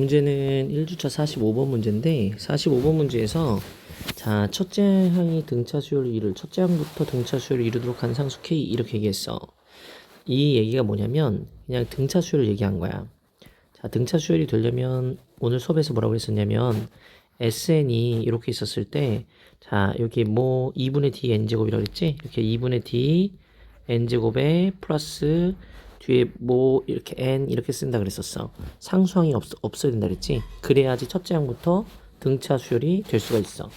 문제는 1주차 45번 문제인데 45번 문제에서 자 첫째 항이 등차 수열을 이룰 첫째 항부터 등차 수열을 이루도록 하는 상수 K 이렇게 얘기했어. 이 얘기가 뭐냐면 그냥 등차 수열을 얘기한 거야. 자 등차 수열이 되려면 오늘 수업에서 뭐라고 했었냐면 SN이 이렇게 있었을 때 자 여기 뭐 2분의 D n제곱이라고 했지? 이렇게 2분의 D n제곱에 플러스 뒤에 뭐 이렇게 n 이렇게 쓴다 그랬었어. 상수항이 없, 없어야 된다 그랬지? 그래야지 첫째 항부터 등차 수열이 될 수가 있어.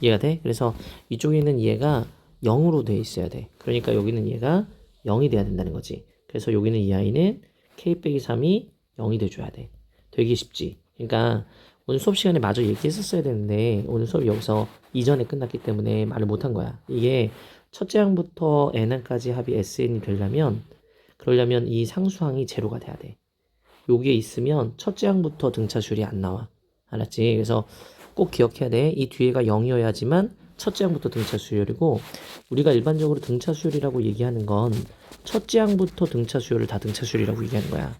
이해가 돼? 그래서 이쪽에 있는 얘가 0으로 돼 있어야 돼. 그러니까 여기는 얘가 0이 돼야 된다는 거지. 그래서 여기는 이 아이는 k 빼기 3이 0이 돼줘야 돼. 되게 쉽지. 그러니까 오늘 수업 시간에 마저 얘기했었어야 되는데 오늘 수업이 여기서 이전에 끝났기 때문에 말을 못한 거야. 이게 첫째 항부터 n항까지 합이 sn이 되려면 그러려면 이 상수항이 제로가 돼야 돼. 여기에 있으면 첫째 항부터 등차수열이 안 나와. 알았지? 그래서 꼭 기억해야 돼. 이 뒤에가 0이어야지만 첫째 항부터 등차 수열이고 우리가 일반적으로 등차 수열이라고 얘기하는 건 첫째 항부터 등차 수열을 다 등차 수열이라고 얘기하는 거야.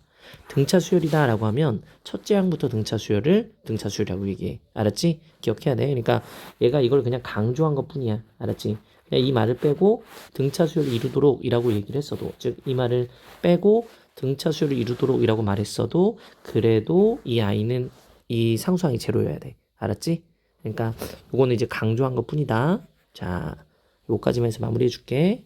등차 수열이다 라고 하면 첫째 항부터 등차 수열을 등차 수열이라고 얘기해. 알았지? 기억해야 돼. 그러니까 얘가 이걸 그냥 강조한 것 뿐이야. 알았지? 그냥 이 말을 빼고 등차 수열을 이루도록 이라고 얘기를 했어도 즉 이 말을 빼고 등차 수열을 이루도록 이라고 말했어도 그래도 이 아이는 이 상수항이 제로여야 돼. 알았지? 그러니까 요거는 이제 강조한 것 뿐이다. 자, 요까지만 해서 마무리해 줄게.